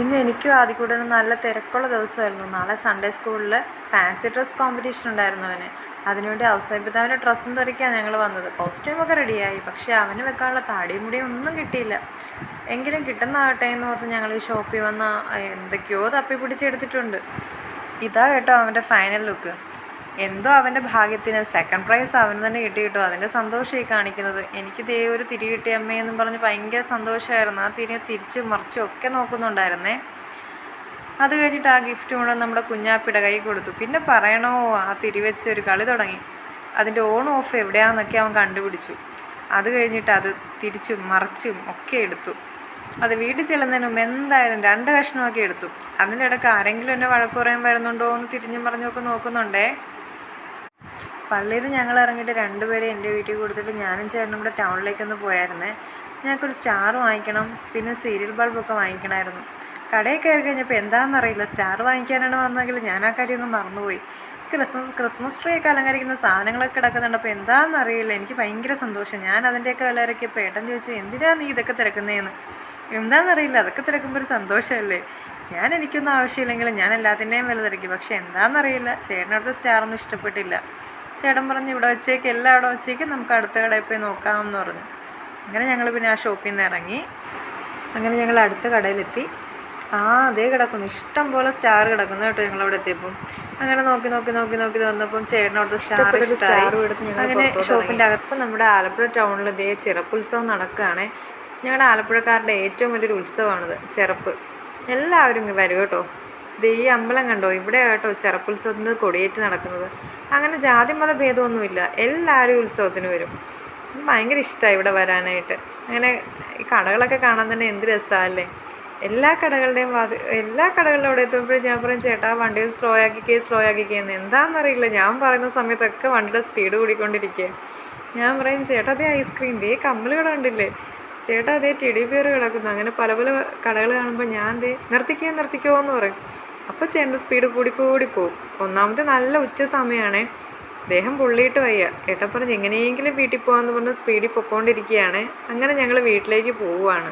ഇന്ന് എനിക്കും ആദ്യകൂടനും നല്ല തിരക്കുള്ള ദിവസമായിരുന്നു. നാളെ സൺഡേ സ്കൂളിൽ ഫാൻസി ഡ്രസ് കോമ്പറ്റീഷൻ ഉണ്ടായിരുന്നു അവന്. അതിനുവേണ്ടി ഔസൈബിതാവിന്റെ ഡ്രസ്സും തുറക്കാൻ ഞങ്ങൾ വന്നത്. കോസ്റ്റ്യൂമൊക്കെ റെഡിയായി പക്ഷേ അവന് വെക്കാനുള്ള താടിയും മുടിയും ഒന്നും കിട്ടിയില്ല. എങ്കിലും കിട്ടുന്നതാകട്ടെ എന്ന് ഓർത്ത് ഞങ്ങൾ ഈ ഷോപ്പിൽ വന്ന എന്തൊക്കെയോ തപ്പി പിടിച്ചെടുത്തിട്ടുണ്ട് ഇതാ കേട്ടോ അവന്റെ ഫൈനൽ ലുക്ക് എന്തോ അവന്റെ ഭാഗ്യത്തിന്. സെക്കൻഡ് പ്രൈസ് അവന് തന്നെ കിട്ടി കിട്ടും. അതിന്റെ സന്തോഷമായി കാണിക്കുന്നത്. എനിക്ക് ദേ ഒരു തിരി കിട്ടി അമ്മയെന്നും പറഞ്ഞ് ഭയങ്കര സന്തോഷമായിരുന്നു. ആ തിരി തിരിച്ച് മറിച്ചും ഒക്കെ നോക്കുന്നുണ്ടായിരുന്നേ. അത് കഴിഞ്ഞിട്ട് ആ ഗിഫ്റ്റ് മുഴുവൻ നമ്മുടെ കുഞ്ഞാപ്പിയുടെ കൈ കൊടുത്തു. പിന്നെ പറയണോ ആ തിരി വെച്ച് ഒരു കളി തുടങ്ങി. അതിന്റെ ഓൺ ഓഫ് എവിടെയാണെന്നൊക്കെ അവൻ കണ്ടുപിടിച്ചു. അത് കഴിഞ്ഞിട്ട് അത് തിരിച്ചും മറിച്ചും ഒക്കെ എടുത്തു. അത് വീട്ടിൽ ചെല്ലുന്നതിന് മുമ്പ് എന്തായാലും രണ്ട് കഷ്ണമൊക്കെ എടുത്തു. അതിന്റെ ഇടയ്ക്ക് ആരെങ്കിലും എന്നെ വഴക്ക് പറയാൻ വരുന്നുണ്ടോ എന്ന് തിരിഞ്ഞും പറഞ്ഞൊക്കെ നോക്കുന്നുണ്ടേ. പള്ളിയിൽ നിന്ന് ഞങ്ങൾ ഇറങ്ങിയിട്ട് രണ്ടുപേരെ എന്റെ വീട്ടിൽ കൊടുത്തിട്ട് ഞാനും ചേട്ടനും കൂടെ ടൗണിലേക്കൊന്ന് പോയായിരുന്നേ. ഞങ്ങൾക്കൊരു സ്റ്റാർ വാങ്ങിക്കണം പിന്നെ സീരിയൽ ബൾബൊക്കെ വാങ്ങിക്കണമായിരുന്നു. കടയിൽ കയറി കഴിഞ്ഞപ്പോൾ എന്താണെന്നറിയില്ല സ്റ്റാർ വാങ്ങിക്കാനാണ് വന്നെങ്കിൽ ഞാൻ ആ കാര്യമൊന്നും മറന്നുപോയി. ക്രിസ്മസ് ക്രിസ്മസ് ട്രീ ഒക്കെ അലങ്കരിക്കുന്ന സാധനങ്ങളൊക്കെ കിടക്കുന്നുണ്ട്. അപ്പോൾ എന്താണെന്നറിയില്ല എനിക്ക് ഭയങ്കര സന്തോഷം. ഞാൻ അതിന്റെയൊക്കെ വിലയിറക്കിയ പേട്ടൻ ചോദിച്ചു എന്തിനാ നീ ഇതൊക്കെ തിരക്കുന്നതെന്ന്? എന്താണെന്നറിയില്ല അതൊക്കെ തിരക്കുമ്പോൾ ഒരു സന്തോഷമല്ലേ? ഞാൻ എനിക്കൊന്നും ആവശ്യമില്ലെങ്കിലും ഞാൻ എല്ലാത്തിന്റെയും വില തിരക്കി. പക്ഷേ എന്താണെന്നറിയില്ല ചേട്ടനടുത്ത് സ്റ്റാറൊന്നും ഇഷ്ടപ്പെട്ടില്ല. ചേട്ടൻ പറഞ്ഞു ഇവിടെ വെച്ചേക്ക് എല്ലാം അവിടെ വെച്ചേക്ക് നമുക്ക് അടുത്ത കടയിൽ പോയി നോക്കാമെന്ന് പറഞ്ഞു. അങ്ങനെ ഞങ്ങൾ പിന്നെ ആ ഷോപ്പിൽ നിന്ന് ഇറങ്ങി. അങ്ങനെ ഞങ്ങൾ അടുത്ത കടയിലെത്തി. ആ അതേ കിടക്കുന്നു. ഇഷ്ടം പോലെ സ്റ്റാർ കിടക്കുന്നു കേട്ടോ ഞങ്ങൾ അവിടെ എത്തിയപ്പോൾ അങ്ങനെ നോക്കി നോക്കി നോക്കി നോക്കി വന്നപ്പം ചേട്ടനോട് സ്റ്റാർ സ്റ്റാർ എടുത്ത് അങ്ങനെ ഷോപ്പിന്റെ അകത്ത് നമ്മുടെ ആലപ്പുഴ ടൗണിൽ ഇതേ ചെറുപ്പുത്സവം നടക്കുകയാണ്. ഞങ്ങളുടെ ആലപ്പുഴക്കാരുടെ ഏറ്റവും വലിയൊരു ഉത്സവമാണിത് ചെറുപ്പ്. എല്ലാവരും വരും കേട്ടോ. ഇത് ഈ അമ്പലം കണ്ടോ? ഇവിടെ കേട്ടോ ചെറുപ്പുത്സവത്തിന് കൊടിയേറ്റ് നടക്കുന്നത്. അങ്ങനെ ജാതി മത ഭേദമൊന്നുമില്ല എല്ലാവരും ഉത്സവത്തിന് വരും. ഭയങ്കര ഇഷ്ടമാണ് ഇവിടെ വരാനായിട്ട്. അങ്ങനെ ഈ കടകളൊക്കെ കാണാൻ തന്നെ എന്ത് രസമല്ലേ? എല്ലാ കടകളുടെയും വാതി എല്ലാ കടകളിലും അവിടെ എത്തുമ്പോഴും ഞാൻ പറയും ചേട്ടാ വണ്ടി സ്ലോ ആക്കിക്കേ സ്ലോ ആക്കിക്കേ എന്ന് എന്താണെന്നറിയില്ല ഞാൻ പറയുന്ന സമയത്തൊക്കെ വണ്ടിയുടെ സ്പീഡ് കൂടിക്കൊണ്ടിരിക്കുക ഞാൻ പറയും ചേട്ടാ അതേ ഐസ്ക്രീം ദേ കമ്മൽ കട കണ്ടില്ലേ? ചേട്ടാ അതേ ടിഡി ബിയർ കിടക്കുന്നു. അങ്ങനെ പല പല കടകൾ കാണുമ്പോൾ ഞാൻ ദേ നിർത്തിക്കേ നിർത്തിക്കോ എന്ന് പറയും. അപ്പോൾ ചേട്ടന്റെ സ്പീഡ് കൂടി കൂടി പോകും ഒന്നാമത്തെ നല്ല ഉച്ച സമയമാണ് ദേഹം പുള്ളിയിട്ട് വയ്യ. ഏട്ടൻ പറഞ്ഞ് എങ്ങനെയെങ്കിലും വീട്ടിൽ പോകാമെന്ന് പറഞ്ഞ് സ്പീഡിൽ പൊക്കോണ്ടിരിക്കുകയാണ് അങ്ങനെ ഞങ്ങൾ വീട്ടിലേക്ക് പോവുകയാണ്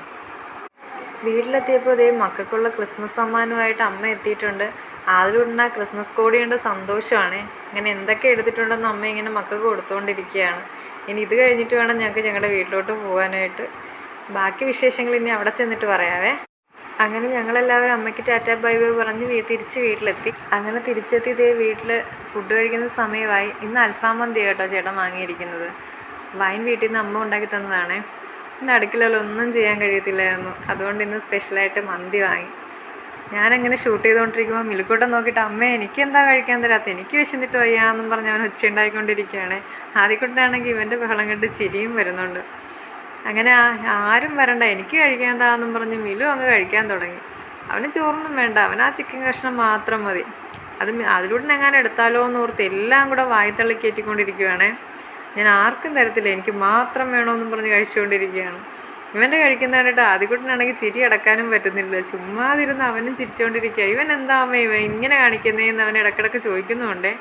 വീട്ടിലെത്തിയപ്പോൾ ഇതേ മക്കൾക്കുള്ള ക്രിസ്മസ് സമ്മാനമായിട്ട് അമ്മ എത്തിയിട്ടുണ്ട്. അതിലുണ്ട ക്രിസ്മസ് കോടിയുടെ സന്തോഷമാണ്. ഇങ്ങനെ എന്തൊക്കെ എടുത്തിട്ടുണ്ടെന്ന് അമ്മ ഇങ്ങനെ മക്കൾക്ക് കൊടുത്തുകൊണ്ടിരിക്കുകയാണ് ഇനി ഇത് കഴിഞ്ഞിട്ട് വേണം ഞങ്ങൾക്ക് ഞങ്ങളുടെ വീട്ടിലോട്ട് പോകാനായിട്ട് ബാക്കി വിശേഷങ്ങൾ ഇനി അവിടെ ചെന്നിട്ട് പറയാവേ. അങ്ങനെ ഞങ്ങളെല്ലാവരും അമ്മയ്ക്ക് ടാറ്റ ബൈ ബൈ പറഞ്ഞ് തിരിച്ച് വീട്ടിലെത്തി. അങ്ങനെ തിരിച്ചെത്തി ഇതേ വീട്ടിൽ ഫുഡ് കഴിക്കുന്ന സമയമായി. ഇന്ന് അൽഫാം മന്തി കേട്ടോ ചേട്ടൻ വാങ്ങിയിരിക്കുന്നത്. വൈൻ വീട്ടിൽ നിന്ന് അമ്മ ഉണ്ടാക്കി തന്നതാണേ. ഇന്ന് അടുക്കളയിൽ ഒന്നും ചെയ്യാൻ കഴിയത്തില്ലായിരുന്നു. അതുകൊണ്ട് ഇന്ന് സ്പെഷ്യലായിട്ട് മന്തി വാങ്ങി. ഞാനങ്ങനെ ഷൂട്ട് ചെയ്തുകൊണ്ടിരിക്കുമ്പോൾ മിൽക്കൂട്ടം നോക്കിയിട്ട് അമ്മ എനിക്ക് എന്താ കഴിക്കാൻ തരാത്ത എനിക്ക് വിശന്നിട്ട് വയ്യാന്നും പറഞ്ഞ് അവൻ ഉച്ചയുണ്ടായിക്കൊണ്ടിരിക്കുകയാണ് ആദ്യക്കുട്ടനാണെങ്കിൽ ഇവന്റെ ബഹളം കണ്ട് ചിരിയും വരുന്നുണ്ട്. അങ്ങനെ ആരും വരണ്ട എനിക്ക് കഴിക്കാൻ പറഞ്ഞ് മിലു അങ്ങ് കഴിക്കാൻ തുടങ്ങി. അവന് ചോറൊന്നും വേണ്ട അവൻ ആ ചിക്കൻ കഷ്ണം മാത്രം മതി. അത് അതിലൂടെ എങ്ങാനും എടുത്താലോ എന്ന് ഓർത്ത് എല്ലാം കൂടെ വായത്തള്ളി കയറ്റിക്കൊണ്ടിരിക്കുകയാണേ ഞാൻ ആർക്കും തരത്തില്ല എനിക്ക് മാത്രം വേണമെന്നും പറഞ്ഞ് കഴിച്ചുകൊണ്ടിരിക്കുകയാണ്. ഇവന്റെ കഴിക്കുന്ന കണ്ടിട്ട് ആദ്യക്കുട്ടനാണെങ്കിൽ ചിരി അടക്കാനും പറ്റുന്നില്ല. ചുമ്മാതിരുന്ന് അവനും ചിരിച്ചുകൊണ്ടിരിക്കുക ഇവൻ എന്താ അമ്മ ഇവൻ ഇങ്ങനെ കാണിക്കുന്നതെന്ന് അവൻ ഇടക്കിടക്ക് ചോദിക്കുന്നുണ്ടേ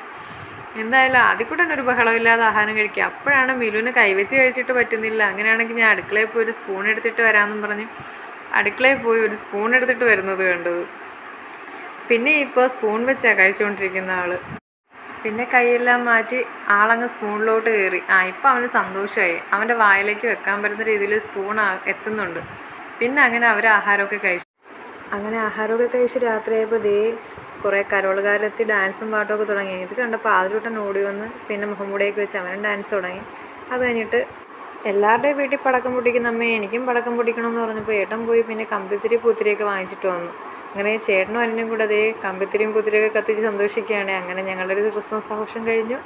എന്തായാലും ആദ്യം കൂടെ ഒരു ബഹളമില്ലാതെ ആഹാരം കഴിക്കുക. അപ്പോഴാണ് മിലുവിന് കൈവച്ച് കഴിച്ചിട്ട് പറ്റുന്നില്ല. അങ്ങനെയാണെങ്കിൽ ഞാൻ അടുക്കളയിൽ പോയി ഒരു സ്പൂൺ എടുത്തിട്ട് വരാമെന്നും പറഞ്ഞ് അടുക്കളയിൽ പോയി ഒരു സ്പൂൺ എടുത്തിട്ട് വരുന്നത് കണ്ടത്. പിന്നെ ഇപ്പോൾ സ്പൂൺ വെച്ചാണ് കഴിച്ചുകൊണ്ടിരിക്കുന്ന ആൾ പിന്നെ കൈയെല്ലാം മാറ്റി ആളങ്ങ് സ്പൂണിലോട്ട് കയറി. ആ ഇപ്പം അവന് സന്തോഷമായി. അവന്റെ വായിലേക്ക് വെക്കാൻ പറ്റുന്ന രീതിയിൽ സ്പൂൺ എത്തുന്നുണ്ട്. പിന്നെ അങ്ങനെ അവർ ആഹാരമൊക്കെ കഴിച്ചു. അങ്ങനെ ആഹാരമൊക്കെ കഴിച്ച് രാത്രിയായപ്പോൾ ദേ കുറേ കരോളുകാരിലെത്തി ഡാൻസും പാട്ടൊക്കെ തുടങ്ങി. ഇത് കണ്ടപ്പോൾ ആദ്യവട്ടം ഓടി വന്ന് പിന്നെ മുഹമ്മൂടിയൊക്കെ വെച്ച് അവനും ഡാൻസ് തുടങ്ങി. അത് കഴിഞ്ഞിട്ട് എല്ലാവരുടെയും വീട്ടിൽ പടക്കം പൊട്ടിക്കുന്ന അമ്മയെ എനിക്കും പടക്കം പൊട്ടിക്കണമെന്ന് പറഞ്ഞപ്പോൾ ഏട്ടൻ പോയി പിന്നെ കമ്പിത്തിരി പൂത്തിരിയൊക്കെ വാങ്ങിച്ചിട്ട് വന്നു. അങ്ങനെ ചേട്ടനും അനിനും കൂടെ അതേ കമ്പിത്തിരിയും പൂത്തിരിയൊക്കെ കത്തിച്ച് സന്തോഷിക്കുകയാണ്. അങ്ങനെ ഞങ്ങളുടെ ഒരു ക്രിസ്മസ് ആഘോഷം കഴിഞ്ഞു.